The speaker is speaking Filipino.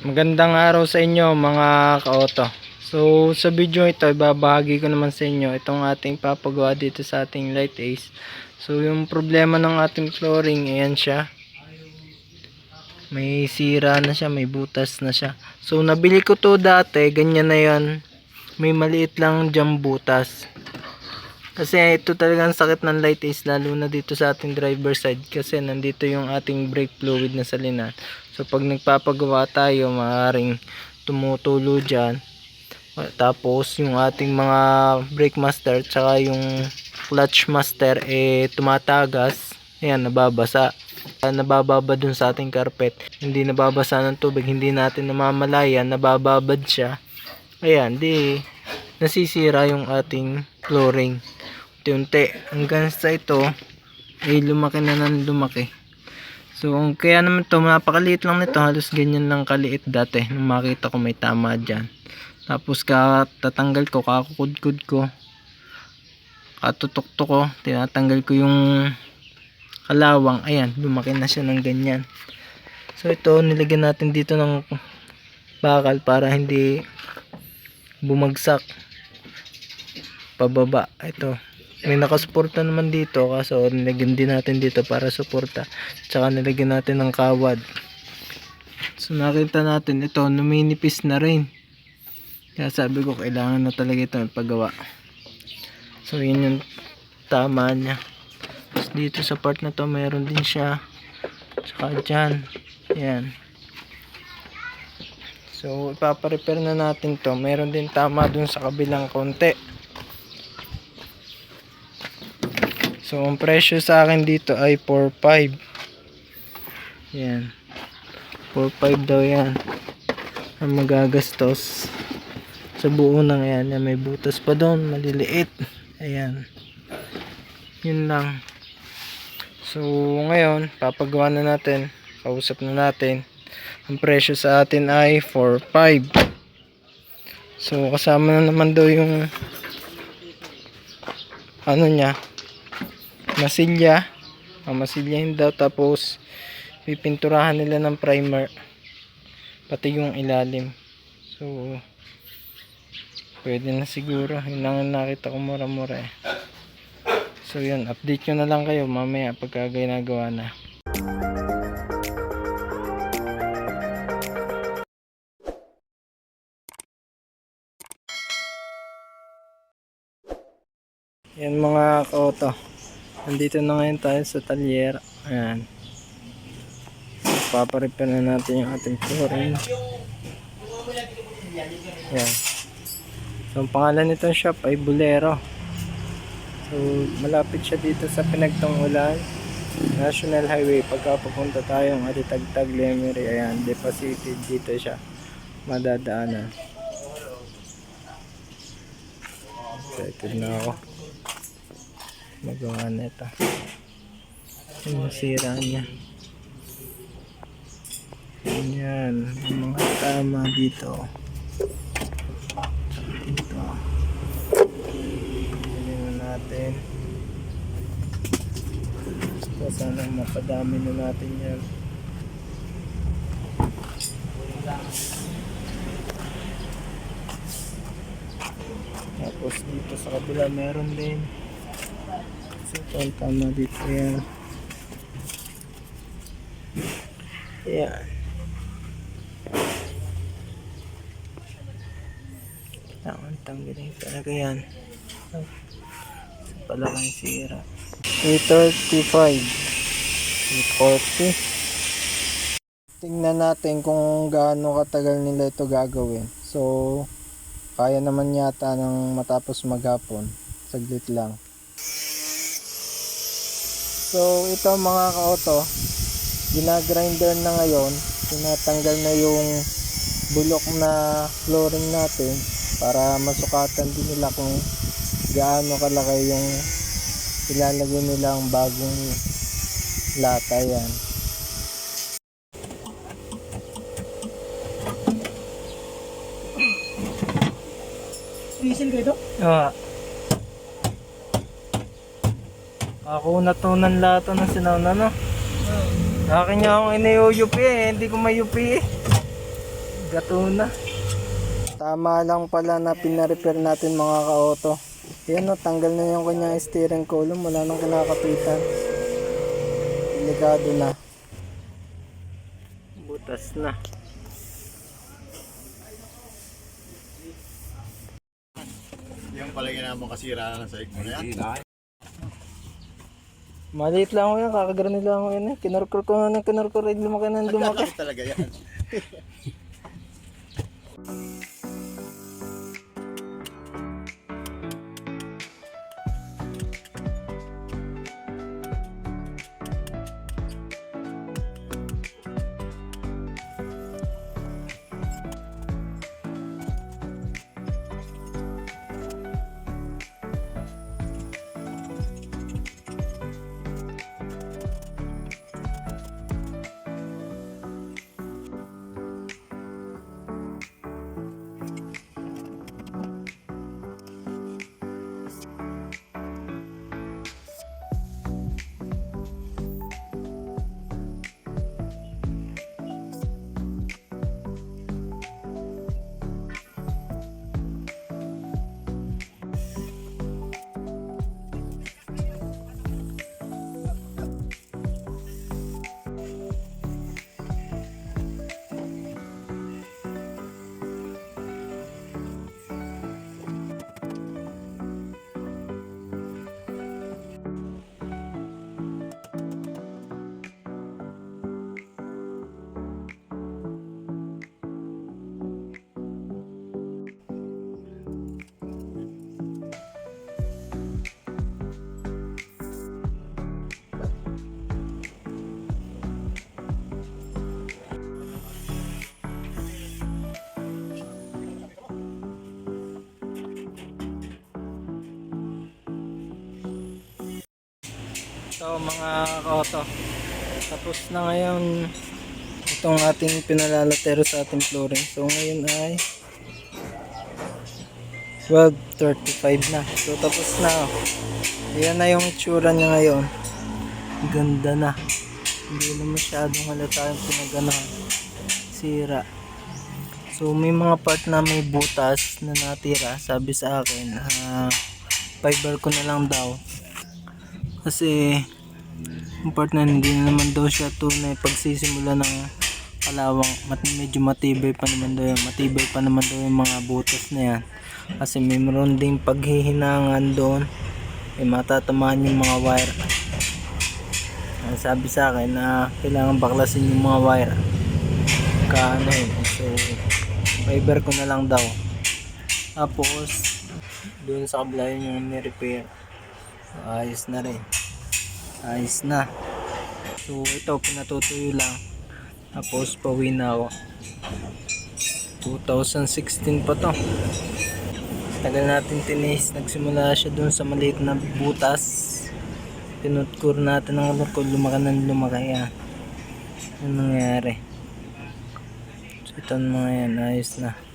Magandang araw sa inyo mga ka-auto. So sa video ito, ibabahagi ko naman sa inyo itong ating papagawa dito sa ating Light Ace. So yung problema ng ating flooring, ayan siya. May sira na siya, may butas na siya. So nabili ko to dati, ganyan na yan. May maliit lang dyan butas. Kasi ito talagang sakit ng light ace lalo na dito sa ating driver side kasi nandito yung ating brake fluid na salinan. So pag nagpapagawa tayo maaaring tumutulo dyan. Tapos yung ating mga brake master tsaka yung clutch master eh tumatagas. Ayan nababasa. Nabababa dun sa ating carpet. Hindi nababasa ng tubig. Hindi natin namamalayan. Nabababad siya. Ayan di nasisira yung ating flooring unti-unti hanggang sa ito ay lumaki na ng lumaki so kaya naman to napakaliit lang nito. Halos ganyan lang kaliit dati nung makita ko may tama dyan. Tapos katatanggal ko kakukudkud ko. Katutok ko tinatanggal ko yung kalawang. Ayan lumaki na siya ng ganyan. So ito nilagyan natin dito ng bakal para hindi bumagsak. Pababa ito may nakasuporta naman dito kaso nilagyan din natin dito para suporta. Tsaka nilagyan natin ng kawad. So nakita natin ito numinipis na rin. Kaya sabi ko kailangan na talaga ito paggawa so yun yung tama niya. Tapos dito sa part na to meron din siya. Tsaka dyan. Yan. So ipaparepair na natin to. Meron din tama dun sa kabilang konti So, ang presyo sa akin dito ay 4.5. Yan. 4.5 daw yan. Ang magagastos. Sa buo ng yan. yan. May butas pa doon. Maliliit. Ayan. Yun lang. So, ngayon, papagawa na natin. Kausap na natin. Ang presyo sa atin ay 4.5. So, kasama na naman daw yung ano niya, masilya. Ang masilyahin daw tapos pipinturahan nila ng primer pati yung ilalim. So pwede na siguro. Yun lang ang nakita ko mura mura eh. So yun update nyo na lang kayo mamaya pagka ginagawa na. Yan mga kaoto Nandito na ngayon tayo sa talyer. Ayan. Paparepair na natin yung ating flooring. Ayan. So, ang pangalan nitong shop ay Bulero. So, malapit siya dito sa Pinagtong Ulan. National Highway. Pagka pupunta tayong Alitagtag, Lemery. Ayan, Depa City. Dito siya madadaanan. Excited na ako magawa na ito yung sira niya. Yan yung mga tama dito. Dito. Pili na natin. So sana mapadami na natin yan. Tapos dito sa kabila meron din So, ang tama dito yan. Yan. Kailangan tanggalin talaga yan. Pala kang sira. 335. 340. Tingnan natin kung gaano katagal nila ito gagawin. So, kaya naman yata ng matapos maghapon. Saglit lang. So ito mga ka-auto, ginagrinder na ngayon, tinatanggal na yung bulok na flooring natin para masukatan din nila kung gaano kalaki yung ilalagay nilang bagong lata yan. Diesel kayo to? Ah. Ako natunan lahat ng sinauna no. Akin niya akong inayuyupi eh, hindi ko mayupi eh. Gato na. Tama lang pala na pinarepair natin mga ka-auto. Yan o, tanggal na yung kanyang steering column. Wala nang kinakapitan. Delikado na. Butas na. Yung pala ginamang kasira na sa ikmo na yan. Maliit lang ako yan, kakagranil lang ako yan eh. Kinurkur ko na ng kinurkur, eh, lumaki na lumaki. Talaga yan. So mga ka-auto, tapos na ngayon itong ating pinalalatero sa ating flooring. So ngayon ay 12.35 na. So tapos na. Ayan na yung itsura niya ngayon. Ganda na. Hindi na masyadong halata yung pinaganahan. Sira. So may mga part na may butas na natira. Sabi sa akin, ah, fiber ko na lang daw. Kasi yung part na hindi na naman daw siya tunay pagsisimula ng kalawang mat medyo matibay pa naman daw yun. matibay pa naman daw yung mga butas na yan. Kasi may meron ding paghihinangan doon. Ay matatamaan yung mga wire. Ang sabi sa akin na kailangan baklasin yung mga wire. Kaano yun so fiber ko na lang daw. Tapos doon sa kabila yun yung ni-repair ayos na rin. Ayos na. So ito pinatutuyo lang. Tapos pauwi na ako. 2016 pa to. Tagal natin tinis. Nagsimula siya dun sa maliit na butas. Pinutkur natin ng alukod lumaki ng lumaki yan ano nangyari? So ito ang mga yan. Ayos na